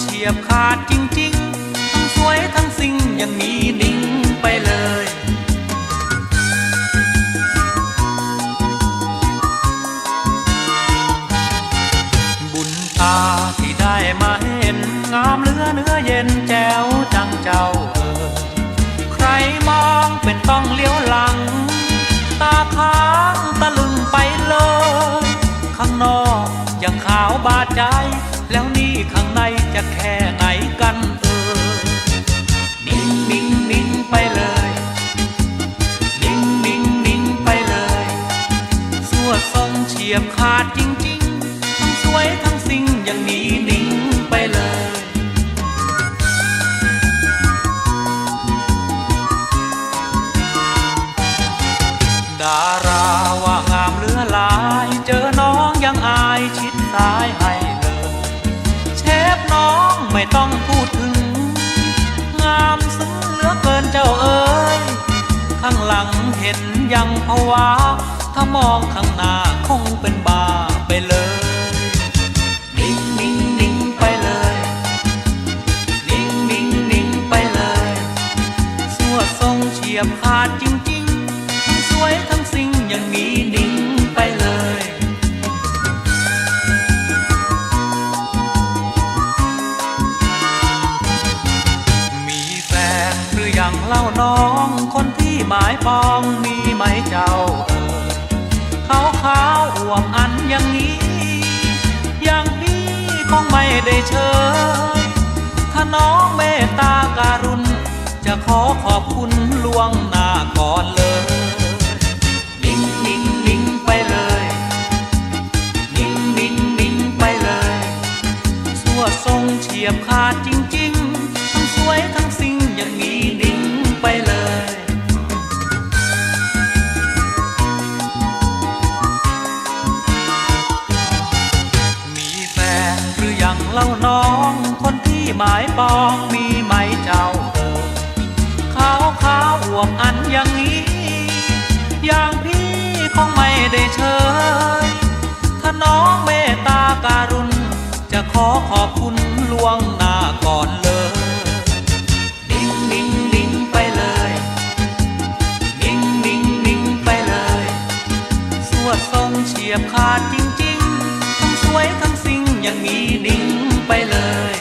เฉียบขาดจริง ๆ ทั้งสวยทั้งสิ่งยังมีนิ่งไปเลยบุญตาที่ได้มาเห็น งามเลือเนื้อเย็นแจ๋วจังเจ้าเออใครมองเป็นต้องเลี้ยวหลัง ตาค้างตะลึงไปเลย ข้างนอกยังขาวบาดใจ จะแค่ไหนกันเออนิ่งนิ่งนิ่งไปเลยนิ่งนิ่งนิ่งไปเลยสวดทรงเฉียบขาดจริงๆ ทั้งสวยทั้งสิ่งอย่างนี้นิ่งไปเลยดาราางหลังเห็นยังภาวะถ้ามองข้างหน้าคงเป็นบ้าไปเลย นิ่งนิ่งนิ่งไปเลย นิ่งนิ่งนิ่งไปเลยสวดทรงเฉียบขาดจริงๆ ทั้งสวยทั้งสิ่งอย่างนี้นิ่งไปเลยมีแฟนหรือยังเล่าน้องคนที่ หมายปองมีไหมเจ้าเอ่ยขาวขาวๆอวมอันอย่างนี้ อย่างพี่คงไม่ได้เชยถ้าน้องเมตตาการุณ จะขอขอบคุณล่วงหน้าก่อนเลยนิ่งนิ่งนิ่งไปเลยนิ่งนิ่งนิ่งไปเลยสวทรงเฉียบขาดจริง เล่าน้องคนที่หมายปองมีไหมเจ้าเอ่ยขาวขาวอวบอันอย่างนี้ อย่างพี่คงไม่ได้เชยถ้าน้องเมตตาการุณ จะขอขอบคุณล่วงหน้าก่อนเลยนิ่งนิ่งนิ่งไปเลยนิ่งนิ่งนิ่งไปเลย สวดทรงเฉียบขาดจริง ยังมีดิ่งไปเลย